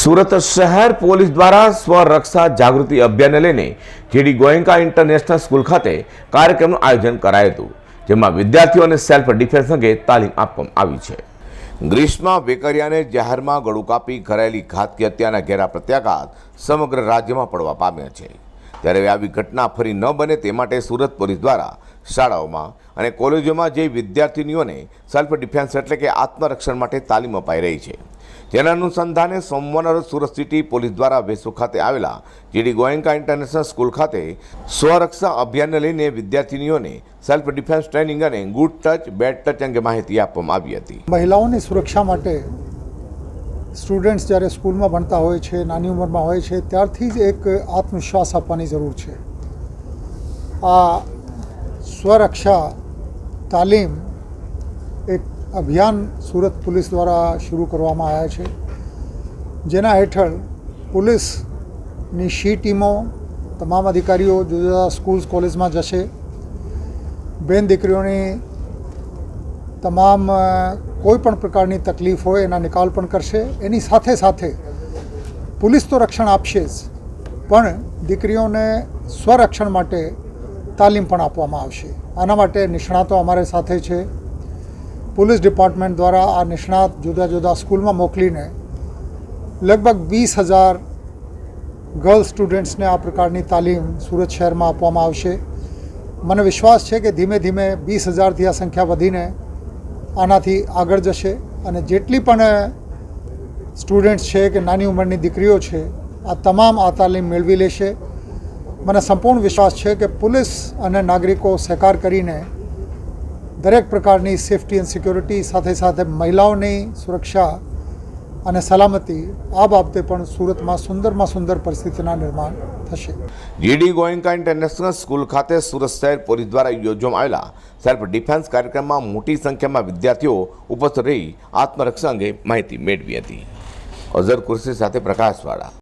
સુરત શહેર પોલીસ દ્વારા સ્વરક્ષા જાગૃતિ અભિયાનને લઈને જેડી ગોયંકા ઇન્ટરનેશનલ સ્કૂલ ખાતે કાર્યક્રમનું આયોજન કરાયું હતું, જેમાં વિદ્યાર્થીઓને સેલ્ફ ડિફેન્સ અંગે તાલીમ આપવામાં આવી છે. ગ્રીષ્મા વેકરિયાને જાહેરમાં ગળું કાપી કરાયેલી ઘાતકી હત્યાના ઘેરા પ્રત્યાઘાત સમગ્ર રાજ્યમાં પડવા પામ્યા છે. ત્યારે આવી ઘટના ફરી ન બને તે માટે સુરત પોલીસ દ્વારા શાળાઓમાં અને કોલેજોમાં જે વિદ્યાર્થીનીઓને સેલ્ફ ડિફેન્સ એટલે કે આત્મરક્ષણ માટે તાલીમ અપાઈ રહી છે. જેના અનુસંધાને સોમવારના સુરત સિટી પોલીસ દ્વારા વેસુ ખાતે આવેલા જીડી ગોયંકા ઇન્ટરનેશનલ સ્કૂલ ખાતે સ્વરક્ષા અભિયાનને લઈને વિદ્યાર્થીનીઓને સેલ્ફ ડિફેન્સ ટ્રેનિંગ અને ગુડ ટચ, બેડ ટચ અંગે માહિતી આપવામાં આવી હતી. મહિલાઓની સુરક્ષા માટે સ્ટુડન્ટ્સ જ્યારે સ્કૂલમાં ભણતા હોય છે, નાની ઉંમરમાં હોય છે, ત્યારથી જ એક આત્મવિશ્વાસ આપવાની જરૂર છે. આ સ્વરક્ષા તાલીમ એક અભિયાન સુરત પોલીસ દ્વારા શરૂ કરવામાં આવ્યા છે. જેના હેઠળ પોલીસની શી ટીમો, તમામ અધિકારીઓ જુદા જુદા સ્કૂલ્સ, કોલેજમાં જશે. બેન દીકરીઓની તમામ કોઈ પણ પ્રકારની તકલીફ હોય એના નિકાલ પણ કરશે. એની સાથે સાથે પોલીસ તો રક્ષણ આપશે જ, પણ દીકરીઓને સ્વરક્ષણ માટે તાલીમ પણ આપવામાં આવશે. આના માટે નિષ્ણાતો અમારે સાથે છે. પોલીસ ડિપાર્ટમેન્ટ દ્વારા આ નિષ્ણાત જુદા જુદા સ્કૂલમાં મોકલીને લગભગ વીસ હજાર ગર્લ સ્ટુડન્ટ્સને આ પ્રકારની તાલીમ સુરત શહેરમાં આપવામાં આવશે. મને વિશ્વાસ છે કે ધીમે ધીમે વીસ હજારથી આ સંખ્યા વધીને આનાથી આગળ જશે અને જેટલી પણ સ્ટુડન્ટ્સ છે કે નાની ઉંમરની દીકરીઓ છે, આ તમામ આ તાલીમ મેળવી લેશે. મને સંપૂર્ણ વિશ્વાસ છે કે પોલીસ અને નાગરિકો સહકાર કરીને દરેક પ્રકારની સેફટી એન્ડ સિક્યોરિટી, સાથે સાથે મહિલાઓની સુરક્ષા અને સલામતી, આ બાબતે પણ સુરતમાં સુંદરમાં સુંદર પરિસ્થિતિના નિર્માણ થશે. જીડી ગોયંકા ઇન્ટરનેશનલ સ્કૂલ ખાતે સુરત શહેર પોલીસ દ્વારા યોજવામાં આવેલા સેલ્ફ ડિફેન્સ કાર્યક્રમમાં મોટી સંખ્યામાં વિદ્યાર્થીઓ ઉપસ્થિત રહી આત્મરક્ષા અંગે માહિતી મેળવી હતી. અઝર કુર્સી સાથે પ્રકાશવાળા